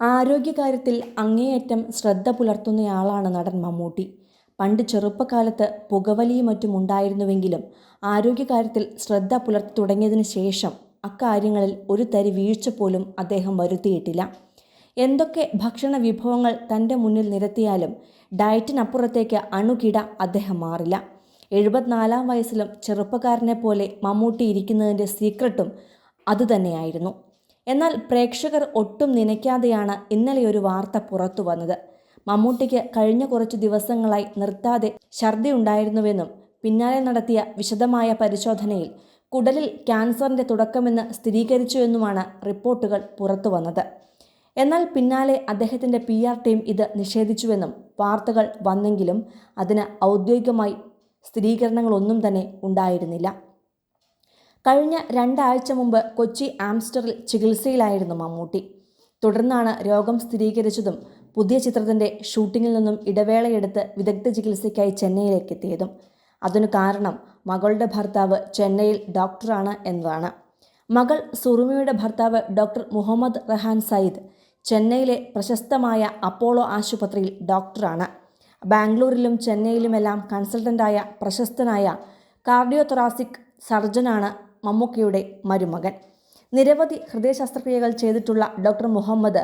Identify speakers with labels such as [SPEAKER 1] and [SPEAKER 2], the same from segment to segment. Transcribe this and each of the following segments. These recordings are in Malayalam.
[SPEAKER 1] ആരോഗ്യകാര്യത്തിൽ അങ്ങേയറ്റം ശ്രദ്ധ പുലർത്തുന്നയാളാണ് നടൻ മമ്മൂട്ടി. പണ്ട് ചെറുപ്പകാലത്ത് പുകവലിയും മറ്റും ഉണ്ടായിരുന്നുവെങ്കിലും ആരോഗ്യകാര്യത്തിൽ ശ്രദ്ധ പുലർത്തി തുടങ്ങിയതിന് ശേഷം അക്കാര്യങ്ങളിൽ ഒരു തരി വീഴ്ച പോലും അദ്ദേഹം വരുത്തിയിട്ടില്ല. എന്തൊക്കെ ഭക്ഷണ വിഭവങ്ങൾ തന്റെ മുന്നിൽ നിരത്തിയാലും ഡയറ്റിനപ്പുറത്തേക്ക് അണുകിട അദ്ദേഹം മാറില്ല. എഴുപത്തിനാലാം വയസ്സിലും ചെറുപ്പക്കാരനെ പോലെ മമ്മൂട്ടി ഇരിക്കുന്നതിന്റെ സീക്രട്ടും അതുതന്നെയായിരുന്നു. എന്നാൽ പ്രേക്ഷകർ ഒട്ടും നനയ്ക്കാതെയാണ് ഇന്നലെ ഒരു വാർത്ത പുറത്തു വന്നത്. മമ്മൂട്ടിക്ക് കഴിഞ്ഞ കുറച്ച് ദിവസങ്ങളായി നിർത്താതെ ഛർദി ഉണ്ടായിരുന്നുവെന്നും പിന്നാലെ നടത്തിയ വിശദമായ പരിശോധനയിൽ കുടലിൽ ക്യാൻസറിന്റെ തുടക്കമെന്ന് സ്ഥിരീകരിച്ചുവെന്നുമാണ് റിപ്പോർട്ടുകൾ പുറത്തു വന്നത്. എന്നാൽ പിന്നാലെ അദ്ദേഹത്തിന്റെ പി ആർ ടീം ഇത് നിഷേധിച്ചുവെന്നും വാർത്തകൾ വന്നെങ്കിലും അതിന് ഔദ്യോഗികമായി സ്ഥിരീകരണങ്ങളൊന്നും തന്നെ ഉണ്ടായിരുന്നില്ല. കഴിഞ്ഞ രണ്ടാഴ്ച മുമ്പ് കൊച്ചി ആംസ്റ്ററിൽ ചികിത്സയിലായിരുന്നു മമ്മൂട്ടി. തുടർന്നാണ് രോഗം സ്ഥിരീകരിച്ചതും പുതിയ ചിത്രത്തിന്റെ ഷൂട്ടിങ്ങിൽ നിന്നും ഇടവേളയെടുത്ത് വിദഗ്ധ ചികിത്സയ്ക്കായി ചെന്നൈയിലേക്ക് എത്തിയതും അതിനു കാരണം മകളുടെ ഭർത്താവ് ചെന്നൈയിൽ ഡോക്ടറാണ് എന്നതാണ്. മകൾ സുറുമിയുടെ ഭർത്താവ് ഡോക്ടർ മുഹമ്മദ് റഹാൻ സയ്യിദ് ചെന്നൈയിലെ പ്രശസ്തമായ അപ്പോളോ ആശുപത്രിയിൽ ഡോക്ടറാണ്. ബാംഗ്ലൂരിലും ചെന്നൈയിലുമെല്ലാം കൺസൾട്ടന്റായ പ്രശസ്തനായ കാർഡിയോതൊറാസിക് സർജനാണ് മമ്മൂക്കയുടെ മരുമകൻ. നിരവധി ഹൃദയ ശസ്ത്രക്രിയകൾ ചെയ്തിട്ടുള്ള ഡോക്ടർ മുഹമ്മദ്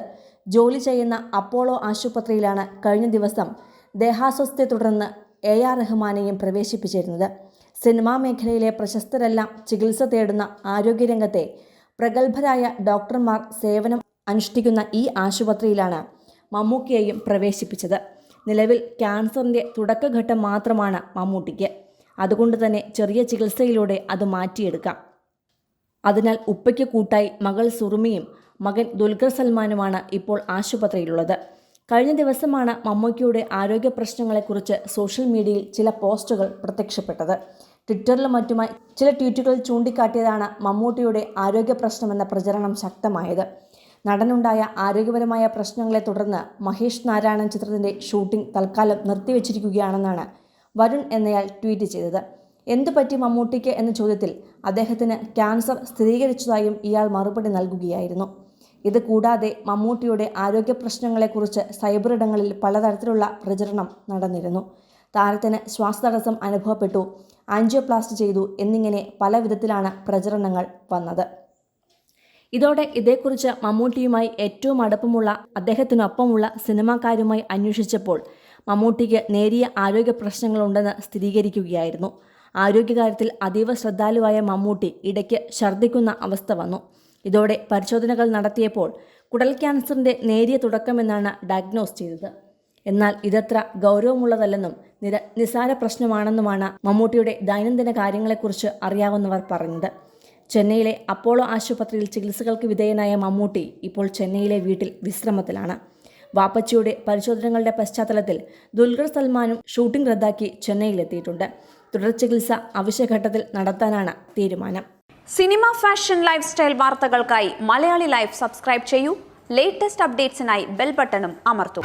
[SPEAKER 1] ജോലി ചെയ്യുന്ന അപ്പോളോ ആശുപത്രിയിലാണ് കഴിഞ്ഞ ദിവസം ദേഹാസ്വസ്ഥയെ തുടർന്ന് എ ആർ റഹ്മാനെയും പ്രവേശിപ്പിച്ചിരുന്നത്. സിനിമാ മേഖലയിലെ പ്രശസ്തരെല്ലാം ചികിത്സ തേടുന്ന ആരോഗ്യരംഗത്തെ പ്രഗത്ഭരായ ഡോക്ടർമാർ സേവനം അനുഷ്ഠിക്കുന്ന ഈ ആശുപത്രിയിലാണ് മമ്മൂക്കയെയും പ്രവേശിപ്പിച്ചത്. നിലവിൽ ക്യാൻസറിന്റെ തുടക്കഘട്ടം മാത്രമാണ് മമ്മൂട്ടിക്ക്. അതുകൊണ്ട് തന്നെ ചെറിയ ചികിത്സയിലൂടെ അത് മാറ്റിയെടുക്കാം. അതിനാൽ ഉപ്പയ്ക്ക് കൂട്ടായി മകൾ സുറുമിയും മകൻ ദുൽഖർ സൽമാനുമാണ് ഇപ്പോൾ ആശുപത്രിയിലുള്ളത്. കഴിഞ്ഞ ദിവസമാണ് മമ്മൂക്കിയുടെ ആരോഗ്യ പ്രശ്നങ്ങളെക്കുറിച്ച് സോഷ്യൽ മീഡിയയിൽ ചില പോസ്റ്റുകൾ പ്രത്യക്ഷപ്പെട്ടത്. ട്വിറ്ററിലും മറ്റുമായി ചില ട്വീറ്റുകൾ ചൂണ്ടിക്കാട്ടിയതാണ് മമ്മൂട്ടിയുടെ ആരോഗ്യ പ്രശ്നമെന്ന പ്രചരണം ശക്തമായത്. നടനുണ്ടായ ആരോഗ്യപരമായ പ്രശ്നങ്ങളെ തുടർന്ന് മഹേഷ് നാരായണൻ ചിത്രത്തിന്റെ ഷൂട്ടിംഗ് തൽക്കാലം നിർത്തിവച്ചിരിക്കുകയാണെന്നാണ് വരുൺ എന്നയാൾ ട്വീറ്റ് ചെയ്തത്. എന്തു പറ്റി മമ്മൂട്ടിക്ക് എന്ന ചോദ്യത്തിൽ അദ്ദേഹത്തിന് ക്യാൻസർ സ്ഥിരീകരിച്ചതായും ഇയാൾ മറുപടി നൽകുകയായിരുന്നു. ഇത് കൂടാതെ മമ്മൂട്ടിയുടെ ആരോഗ്യ പ്രശ്നങ്ങളെക്കുറിച്ച് സൈബർ ഇടങ്ങളിൽ പലതരത്തിലുള്ള പ്രചരണം നടന്നിരുന്നു. താരത്തിന് ശ്വാസതടസ്സം അനുഭവപ്പെട്ടു ആൻജിയോപ്ലാസ്റ്റ് ചെയ്തു എന്നിങ്ങനെ പല വിധത്തിലാണ് പ്രചരണങ്ങൾ വന്നത്. ഇതോടെ ഇതേക്കുറിച്ച് മമ്മൂട്ടിയുമായി ഏറ്റവും അടുപ്പമുള്ള അദ്ദേഹത്തിനൊപ്പമുള്ള സിനിമാക്കാരുമായി അന്വേഷിച്ചപ്പോൾ മമ്മൂട്ടിക്ക് നേരിയ ആരോഗ്യ പ്രശ്നങ്ങളുണ്ടെന്ന് സ്ഥിരീകരിക്കുകയായിരുന്നു. ആരോഗ്യകാര്യത്തിൽ അതീവ ശ്രദ്ധാലുവായ മമ്മൂട്ടി ഇടയ്ക്ക് ഛർദ്ദിക്കുന്ന അവസ്ഥ വന്നു. ഇതോടെ പരിശോധനകൾ നടത്തിയപ്പോൾ കുടൽ ക്യാൻസറിന്റെ നേരിയ തുടക്കമെന്നാണ് ഡയഗ്നോസ് ചെയ്തത്. എന്നാൽ ഇതത്ര ഗൗരവമുള്ളതല്ലെന്നും നിര നിസാര പ്രശ്നമാണെന്നുമാണ് മമ്മൂട്ടിയുടെ ദൈനംദിന കാര്യങ്ങളെക്കുറിച്ച് അറിയാവുന്നവർ പറഞ്ഞത്. ചെന്നൈയിലെ അപ്പോളോ ആശുപത്രിയിൽ ചികിത്സകൾക്ക് വിധേയനായ മമ്മൂട്ടി ഇപ്പോൾ ചെന്നൈയിലെ വീട്ടിൽ വിശ്രമത്തിലാണ്. വാപ്പച്ചിയുടെ പരിശോധനകളുടെ പശ്ചാത്തലത്തിൽ ദുൽഖർ സൽമാനും ഷൂട്ടിംഗ് റദ്ദാക്കി ചെന്നൈയിലെത്തിയിട്ടുണ്ട്. തുടർ ചികിത്സ അവശ്യഘട്ടത്തിൽ നടത്താനാണ് തീരുമാനം.
[SPEAKER 2] സിനിമ ഫാഷൻ ലൈഫ് സ്റ്റൈൽ വാർത്തകൾക്കായി മലയാളി ലൈഫ് സബ്സ്ക്രൈബ് ചെയ്യൂ. ലേറ്റസ്റ്റ് അപ്ഡേറ്റ്സിനായി ബെൽ ബട്ടണും അമർത്തും.